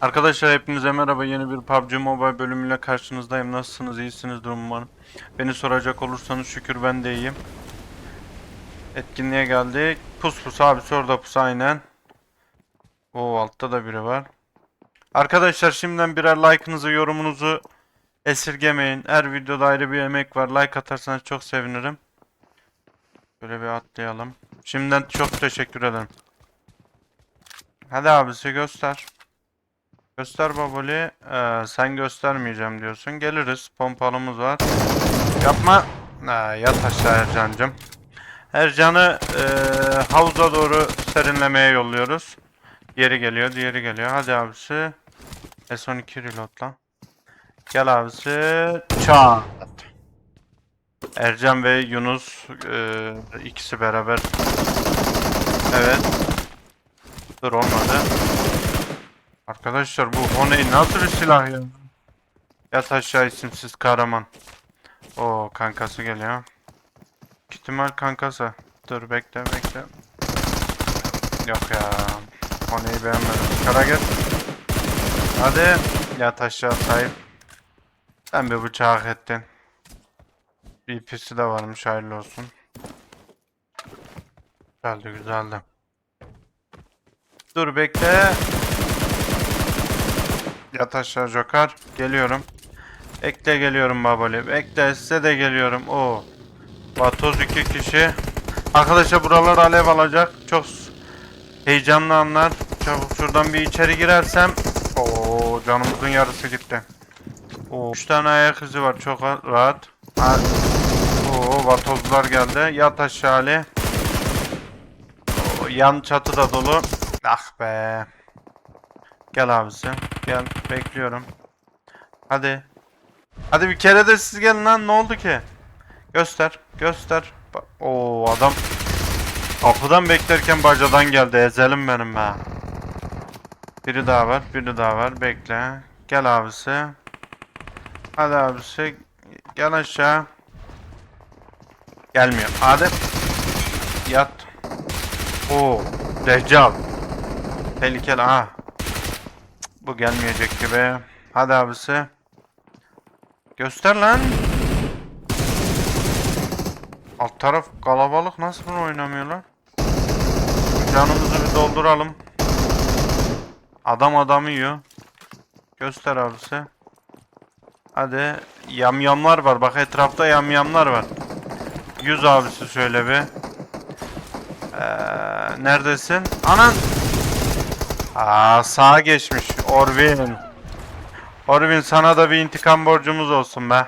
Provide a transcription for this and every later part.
Arkadaşlar hepinize merhaba. Yeni bir PUBG Mobile bölümüyle karşınızdayım. Nasılsınız? İyisiniz umarım. Beni soracak olursanız şükür ben de iyiyim. Etkinliğe geldik. Pus pus abi orada pus aynen. O altta da biri var. Arkadaşlar şimdiden birer like'ınızı, yorumunuzu esirgemeyin. Her videoda ayrı bir emek var. Like atarsanız çok sevinirim. Böyle bir atlayalım. Şimdiden çok teşekkür ederim. Hadi abisi göster. Göster baboli. Ee, sen göstermeyeceğim diyorsun. Geliriz. Pompalımız var. Yapma. Ha, yat aşağı Ercan'cım. Ercan'ı e, havuza doğru serinlemeye yolluyoruz. Diğeri geliyor, diğeri geliyor. Hadi abisi. S12 reloadla. Gel abisi. Çat. Ercan ve Yunus e, ikisi beraber. Evet. Dur olmadı. Arkadaşlar bu Honey nasıl bir silah ya? Yat aşağı isimsiz kahraman. O kankası geliyor. İhtimal kankası. Dur bekle bekle. Yok ya. Honey'i beğenmedim. Kara gel. Hadi. Yat aşağı sahip. Sen bir bıçak hak ettin. Bir pisi de varmış hayırlı olsun. Güzeldi güzeldi. Dur bekle. Yat aşağı Joker. Geliyorum. Ekle geliyorum babali. Bekle size de geliyorum. O. Vatoz iki kişi. Arkadaşlar buralar alev alacak. Çok heyecanlı anlar. Çabuk şuradan bir içeri girersem. Oo canımızın yarısı gitti. Oo, üç tane ayak izi var. Çok ra- rahat. Ha. Oo vatozlar geldi. Yat aşağı Ali. Oo, yan çatı da dolu. Ah be. Gel abisi. Gel. Bekliyorum. Hadi. Hadi bir kere de siz gelin lan. Ne oldu ki? Göster. Göster. Oo adam. Kapıdan beklerken bacadan geldi. Ezelim benim be. Biri daha var. Biri daha var. Bekle. Gel abisi. Hadi abisi. Gel aşağı. Gelmiyor. Hadi. Yat. Oo. Deccal. Tehlikeli. Aha. Bu gelmeyecek gibi. Hadi abisi. Göster lan. Alt taraf kalabalık nasıl bunu oynamıyorlar? Canımızı bir dolduralım. Adam adamı yiyor. Göster abisi. Hadi. Yamyamlar var. Bak etrafta yamyamlar var. Yüz abisi şöyle bir. Ee, neredesin? Anan. Aa sağa geçmiş. Orvin. Orvin sana da bir intikam borcumuz olsun be.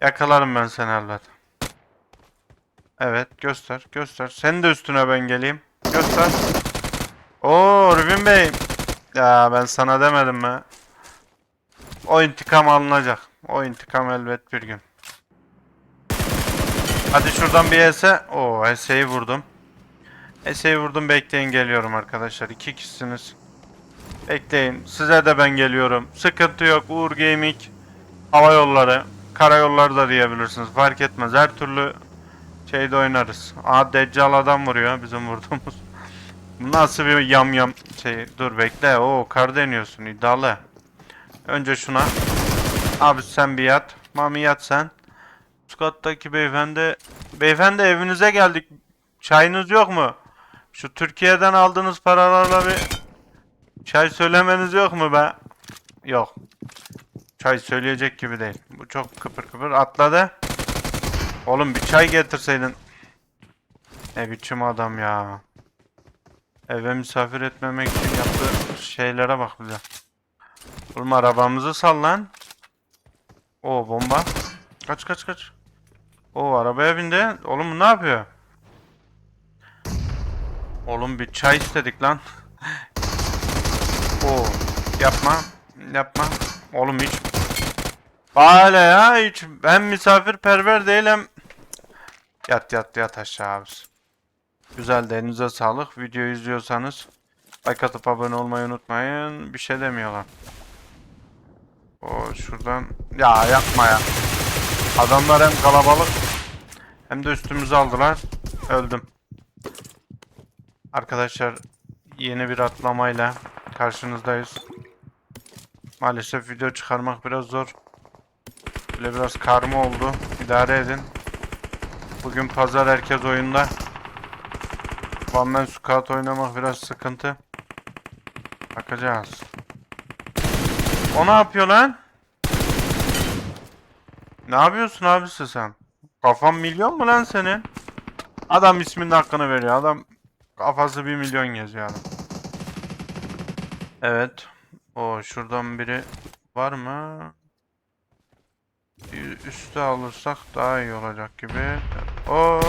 Yakalarım ben seni evlat. Evet göster göster. Sen de üstüne ben geleyim. Göster. Oo Orvin Bey. Ya ben sana demedim mi? O intikam alınacak. O intikam elbet bir gün. Hadi şuradan bir ese. Oo eseyi vurdum. Eseyi vurdum bekleyin geliyorum arkadaşlar. İki kişisiniz. Bekleyin. Size de ben geliyorum. Sıkıntı yok. Uğur Gaming. Hava yolları. Karayolları da diyebilirsiniz. Fark etmez. Her türlü şeyde oynarız. Aa Deccal adam vuruyor bizim vurduğumuz. Nasıl bir yam yam şey. Dur bekle. Oo kar deniyorsun. iddialı. Önce şuna. Abi sen bir yat. Mami yat sen. Üst kattaki beyefendi. Beyefendi evinize geldik. Çayınız yok mu? Şu Türkiye'den aldığınız paralarla bir çay söylemeniz yok mu be? Yok. Çay söyleyecek gibi değil. Bu çok kıpır kıpır atladı. Oğlum bir çay getirseydin. Ne biçim adam ya. Eve misafir etmemek için yaptığı şeylere bak bize. Oğlum arabamızı sal lan. O bomba. Kaç kaç kaç. O arabaya bindi. Oğlum ne yapıyor? Oğlum bir çay istedik lan. Oo yapma. Yapma. Oğlum hiç Bale ya hiç hem misafirperver değilim. Yat yat yat aşağı abisi. Güzel de elinize sağlık. Videoyu izliyorsanız like atıp abone olmayı unutmayın. Bir şey demiyorlar. O şuradan ya yapma ya. Adamlar hem kalabalık hem de üstümüzü aldılar. Öldüm. Arkadaşlar yeni bir atlamayla karşınızdayız. Maalesef video çıkarmak biraz zor. Böyle biraz karma oldu. İdare edin. Bugün pazar herkes oyunda. One Man Squad oynamak biraz sıkıntı. Bakacağız. O ne yapıyor lan? Ne yapıyorsun abisi sen? Kafan milyon mu lan senin? Adam isminin hakkını veriyor. Adam kafası bir milyon geziyor adam. Evet. O şuradan biri var mı? Üste alırsak daha iyi olacak gibi. Oo.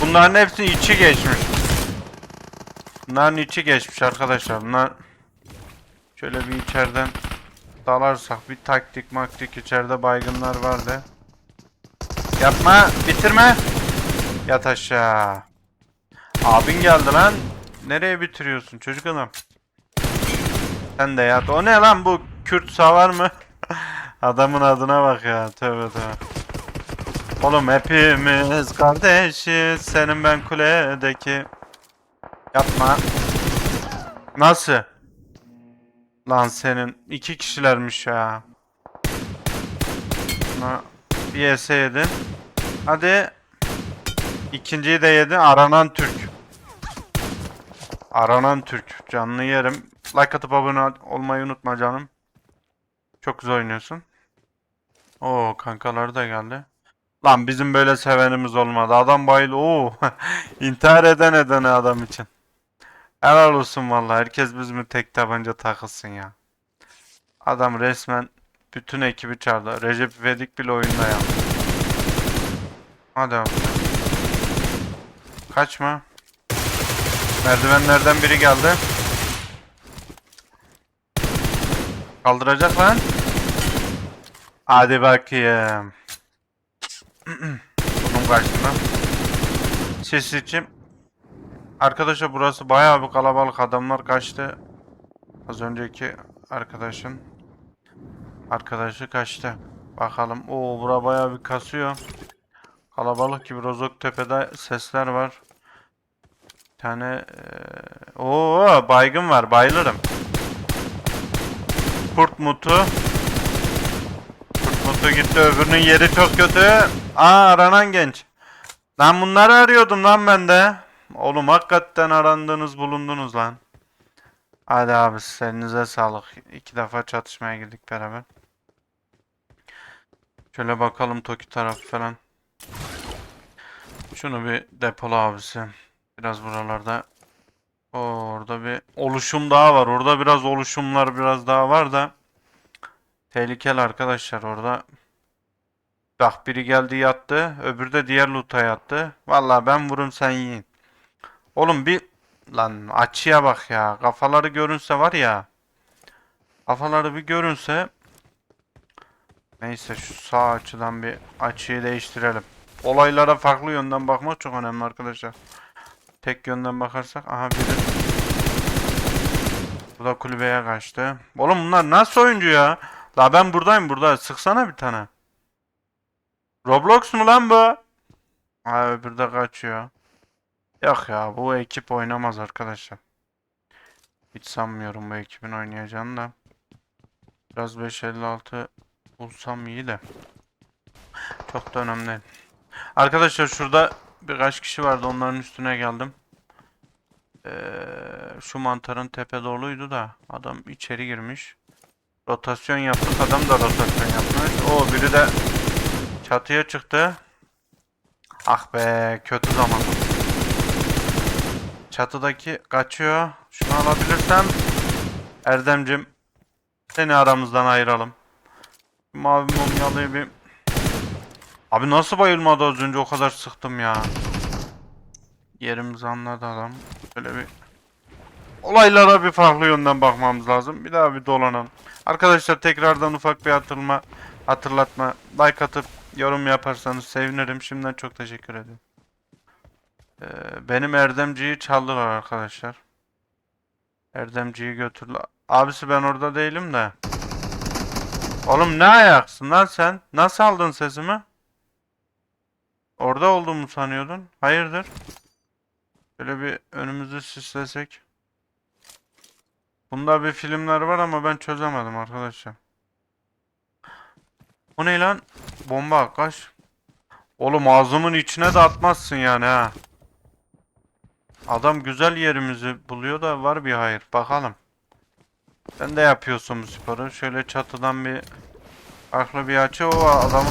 Bunların hepsi içi geçmiş. Bunların içi geçmiş arkadaşlar. Bunlar şöyle bir içeriden dalarsak bir taktik maktik içeride baygınlar vardı. Yapma, bitirme. Yat aşağı. Abin geldi lan. Nereye bitiriyorsun çocuk adam? Sen de yat. O ne lan bu Kürt savar mı? Adamın adına bak ya. Tövbe tövbe. Oğlum hepimiz kardeşiz. Senin ben kuledeki. Yapma. Nasıl? Lan senin iki kişilermiş ya. Buna bir ese yedin. Hadi. İkinciyi de yedin. Aranan Türk. Aranan Türk. Canlı yerim. Like atıp abone olmayı unutma canım. Çok güzel oynuyorsun. Oo kankalar da geldi. Lan bizim böyle sevenimiz olmadı. Adam bayıl. Oo. İntihar eden edene adam için. Helal olsun vallahi. Herkes bizim tek tabanca takılsın ya. Adam resmen bütün ekibi çağırdı. Recep İvedik bile oyunda ya. Hadi abi. Kaçma. Merdivenlerden biri geldi. Kaldıracak lan. Hadi bakayım. Bunun karşısında. Ses için. Arkadaşlar burası bayağı bir kalabalık. Adamlar kaçtı. Az önceki arkadaşın arkadaşı kaçtı. Bakalım. Oo bura bayağı bir kasıyor. Kalabalık gibi Rozoktepe'de sesler var. Bir tane eee Oo baygın var. Bayılırım. Kurt mutu. Kurt mutu gitti. Öbürünün yeri çok kötü. Aa aranan genç. Lan bunları arıyordum lan ben de. Oğlum hakikaten arandınız bulundunuz lan. Hadi abi elinize sağlık. İki defa çatışmaya girdik beraber. Şöyle bakalım Toki tarafı falan. Şunu bir depolu abisi. Biraz buralarda. Orada bir oluşum daha var. Orada biraz oluşumlar biraz daha var da. Tehlikeli arkadaşlar orada. Bak biri geldi yattı. Öbürü de diğer loot'a yattı. Vallahi ben vururum sen yiyin. Oğlum bir lan açıya bak ya. Kafaları görünse var ya. Kafaları bir görünse. Neyse şu sağ açıdan bir açıyı değiştirelim. Olaylara farklı yönden bakmak çok önemli arkadaşlar. Tek yönden bakarsak aha biri bu da kulübeye kaçtı. Oğlum bunlar nasıl oyuncu ya? La ben buradayım burada. Sıksana bir tane. Roblox mu lan bu? Ha öbürü de kaçıyor. Yok ya bu ekip oynamaz arkadaşlar. Hiç sanmıyorum bu ekibin oynayacağını da. Biraz 556 bulsam iyi de. Çok da önemli. Arkadaşlar şurada birkaç kişi vardı onların üstüne geldim. Ee, şu mantarın tepe doluydu da adam içeri girmiş. Rotasyon yaptık adam da rotasyon yapmış. O biri de çatıya çıktı. Ah be kötü zaman. Çatıdaki kaçıyor. Şunu alabilirsem Erdemcim seni aramızdan ayıralım. Mavi mumyalıyı bir Abi nasıl bayılmadı az önce o kadar sıktım ya. Yerimizi anladı adam. Böyle bir olaylara bir farklı yönden bakmamız lazım. Bir daha bir dolanalım. Arkadaşlar tekrardan ufak bir hatırlama, hatırlatma, like atıp yorum yaparsanız sevinirim. Şimdiden çok teşekkür ederim. Ee, benim Erdemci'yi çaldılar arkadaşlar. Erdemci'yi götürdüler. Abisi ben orada değilim de. Oğlum ne ayaksın lan sen? Nasıl aldın sesimi? Orada olduğumu sanıyordun. Hayırdır? Böyle bir önümüzü sislesek. Bunda bir filmler var ama ben çözemedim arkadaşlar. O ne lan? Bomba kaç? Oğlum ağzımın içine de atmazsın yani ha. Adam güzel yerimizi buluyor da var bir hayır. Bakalım. Sen de yapıyorsun bu sporu. Şöyle çatıdan bir farklı bir açı o adamı.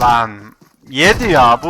Lan yedi ya bu